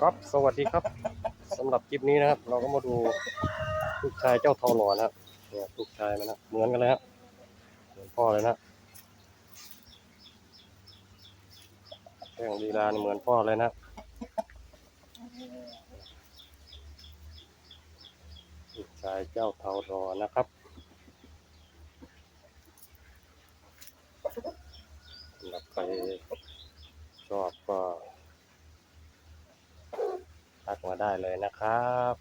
ครับสวัสดีครับสำหรับคลิปนี้นะครับ เราก็มาดูลูกชายเจ้าทองหล่อนะครับเนี่ยลูกชายมันนะเหมือนกันเลยครับเหมือนพ่อเลยนะแข่งลีลานเหมือนพ่อเลยนะลูกชายเจ้าทาหล่อนะครับสำหรับใครชอบก็ ทักมาได้เลยนะครับ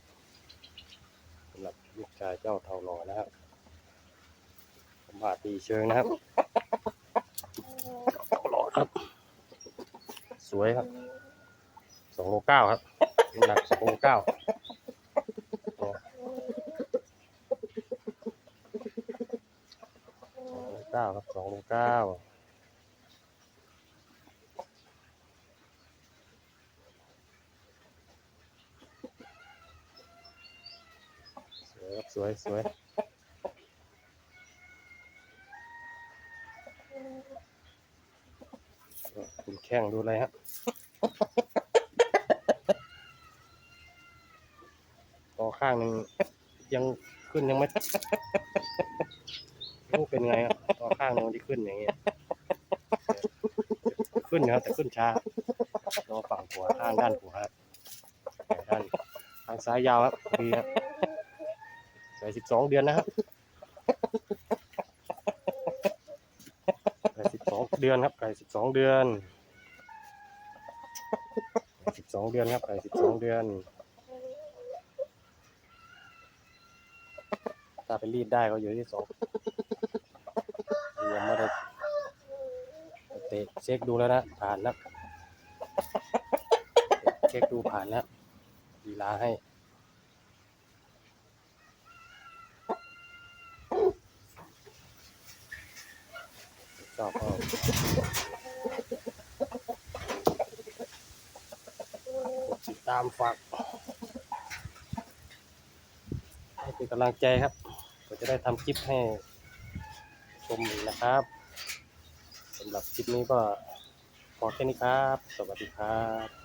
สำหรับลูกชายเจ้าเทาหล่อนะครับผมบาตีเชิงนะครับหล่อครับ สวยครับสองโลเก้าครับน้ำหนักสองโลเก้าสองโลเก้าครับสองโลเก้า สวยสวยคุณแข้งดูอะไรครับต่อข้างหนึ่งยังขึ้นยังไม่รู้เป็นไงครับต่อข้างหนึงที่ขึ้นอย่างเงี้ยขึ้นนะครับแต่ขึ้นช้ารอฝั่งหัวข้างด้านหัวครับด้านทางซ้ายยาวครับดีครับ ใส่สิบสองเดือนนะครับไก่สิบสองเดือนครับไก่สิบสองเดือนสิบสองเดือนครับไก่สิบสองเดือน ถ้าไปรีดได้ก็อยู่ที่สองยังไม่ได้เตะเช็คดูแล้วนะ ผ่านแล้ว เช็คดูผ่านแล้วดีลาให้ ชอบก็ติดตามฝากให้เป็นกำลังใจครับก็จะได้ทำคลิปให้ชมนะครับสำหรับคลิปนี้ก็พอแค่นี้ครับ สวัสดีครับ